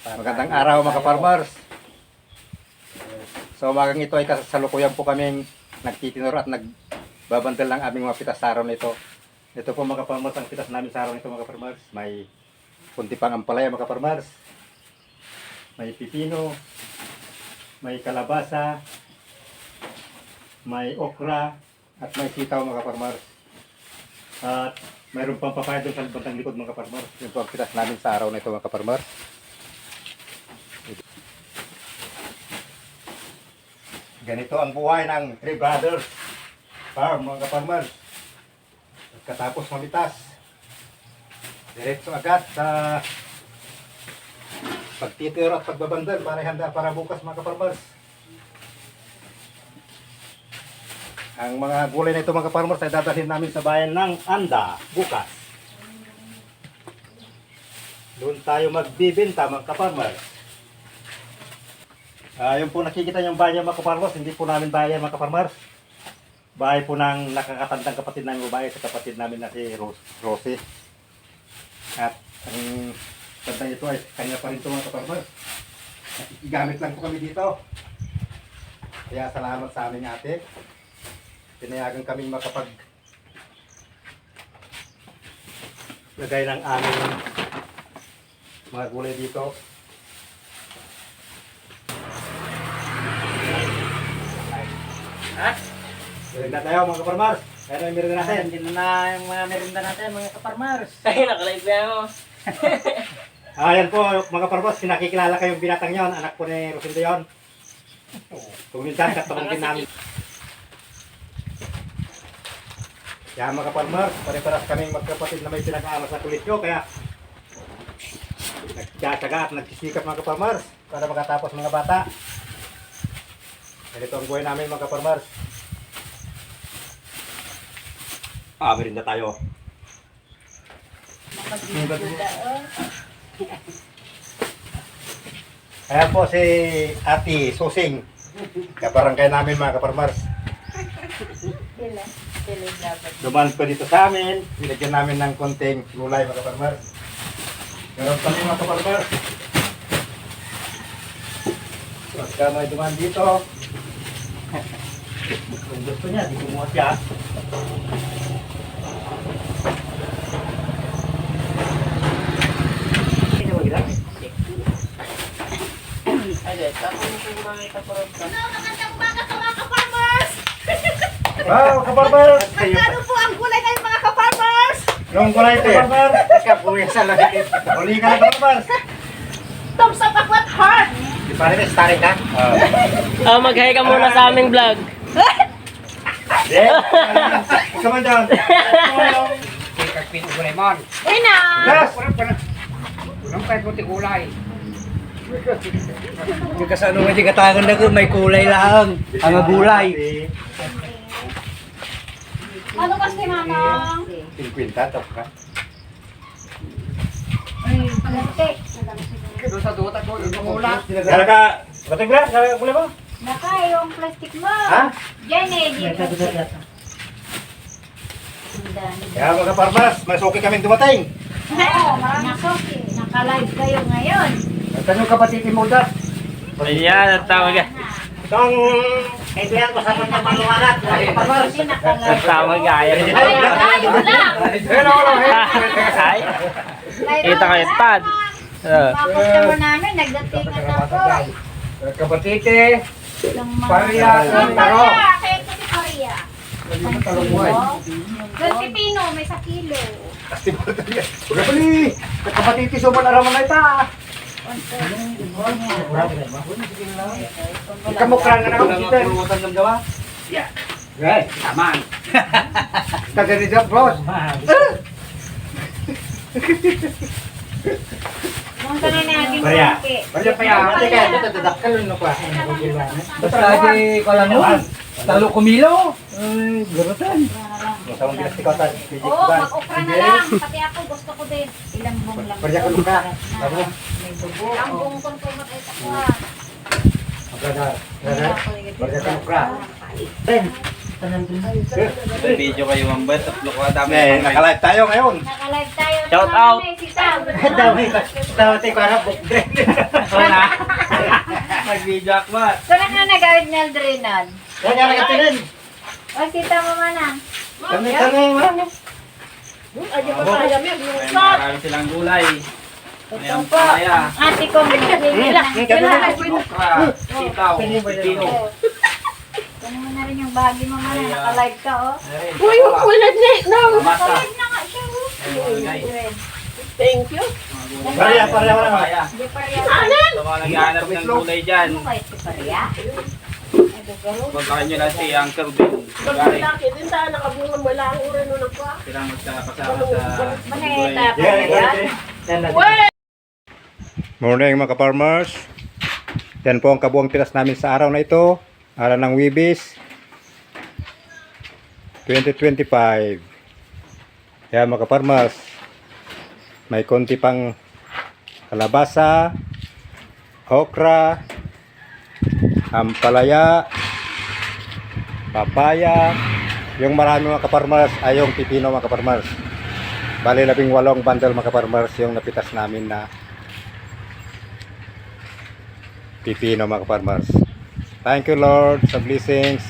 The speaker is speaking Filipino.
Magandang araw mga farmers. So umagang ito ay kasalukuyan po kaming nagtitinuro at nagbabandal ng aming mga pitas sa araw nito. Ito po mga farmers ang pitas namin sa araw nito mga farmers. May kunti pang ampalaya mga farmers. May pipino, may kalabasa, may okra, at may sitaw mga farmers. At mayroon pang papaya doon sa bandang likod mga farmers. Yung po ang pitas namin sa araw na ito mga farmers. Ganito ang buhay ng Three Brothers Farm, mga farmers. Katapos mamitas, diretso agad sa pagtitiro at pagbabandal para handa para bukas mga farmers. Ang mga gulay na ito mga farmers ay dadalhin namin sa bayan ng Anda bukas. Doon tayo magbibenta mga farmers. Ah, yung po nakikita yung bahay mga kaparmers, hindi po namin bahay mga kaparmers. Bahay po ng nakakatandang kapatid namin babae sa kapatid namin na si Ros Rosie. At ang tanda ito ay kanya pa rin ito mga kaparmers. Igamit lang po kami dito. Kaya salamat sa aming ate. Pinayagan kami makapag lagay ng aming mga gulay dito. Ha? Merinda tayo mga kaparmers. Kaya na merinda natin. Hindi na na yung mga merinda natin, mga kaparmers. Ay, nakalive na ako. Ayan po mga kaparmers, pinakikilala kayong binatang yon, anak po ni Rosendo yon. Kung minsan katulong din namin. Kaya mga kaparmers, pare-paras kaming magkapatid na may pinag-aaral sa kolisyo, kaya nagtsatsaga at nagsisikap mga kaparmers para makatapos mga bata. Ganito ang buhay namin mga kaparmers. Ah, merinda tayo. Ayan po si Ate Susing. Kabarangay namin mga kaparmars. Dumaan pa dito sa amin. Binigyan namin ng konting gulay mga kaparmars. Meron kami mga kaparmars. Pagka may dumaan dito. Kung gusto niya, di kumuha siya. Kaparmers. Ka-farmers! Wow, kaparmars! Magkano po ang gulay ngayon mga ka-farmers? Yung gulay kaparmars! Kapuya sa langit. Uli ka na kaparmars! Thumbs up ako at heart! Di pa rin, starring ka? Oh, mag-hi ka muna sa aming vlog. Yeah. Ikaw man dyan. Kagpin gulay mon. Uy na! Yes! Nung kahit puti gulay. Yung kasano nga di katangan na may kulay lang. Ang gulay. Ano kasi mamang? 50, top ka. Plastic. Doon sa duta ko, yung mula. Kaya ka, bating ba? Kaya mula mo? Naka, yung plastic mo. Ha? Yan eh. di plastic. Ang dami. Kaya mga farmers, may suki kaming dumating. Oo, maraming soki. Naka-live kayo ngayon. Ang kanyang kapatid ni Mulda. Ayan, ang tawag ka. Itong kaibigan ko sa kanyang maluwalat. Farmers. Ang tawag ka. Ayan. Ay, naka-live lang. Hello, hello. Ay, lang. kayo, Tad. Uh, Mga customer namin, nagdatingan na po. Kapatite. Ng mga... Paria, taro. Paria. Kaya ito si Paria. Ang kilo. Yung pipino, may sa kilo. Udah beli. Kapatid ti sobat araman na ita. Kamu kerang na ako kita. Pulutan ng gawa. Right, taman. Taga ni Jack Bros. Nung tanay na naging Paria. malaki. Paria pa yan. Ate kaya dito dadakkel no pa. Basta di ko lang mo. Talo kumilo. Ay, gurutan. Sa mong bilas ikaw tan. Oo, mag-okra na lang. Pati ako gusto ko din. Ilang bong lang. Paria ko luka. Tama. May dugo. Ang bong kong tumat ay sakwa. Maganda. Maganda. Paria ka luka. Ben. May video kayo mambayat. Tatlo ka dami. Eh, nakalive tayo ngayon. Nakalive tayo. Shout out. Si Tam. Dami, dami ko harap bukdre. Wala. Mag-video ako ba? Kung nga nagawid ng Aldrinan. Yan yan nagatirin. O, kita mo manang. Kami kami marami. May marami silang gulay. Mayroong palaya, Ate ko, binigila. okra, sitaw, pipino. Rin yung bahagi mo manang. Nakalive ka, oh. Uy, ulit na. Masa. Nakalive na nga siya, oh. Thank you. Pareha, pareha, pareha. Hindi pa. Sa mga naghahanap ng gulay dyan, Ano? Ay, gagaro. Pagkain nyo lang si Uncle Ben. Gari. Din nakabungan wala ang uro nun ako. Sila magkakasama sa Maneta, gulay. Paria. Yan na. Morning mga ka-farmers. Yan po ang kabuang tiras namin sa araw na ito. Araw ng Wibis 2025. Yan mga ka-farmers. May konti pang kalabasa, okra, ampalaya, papaya, yung marami mga ka-farmers ay yung pipino mga ka-farmers. Bali labing walong bundle mga ka-farmers yung napitas namin na pipino mga farmers. Thank you Lord sa blessings.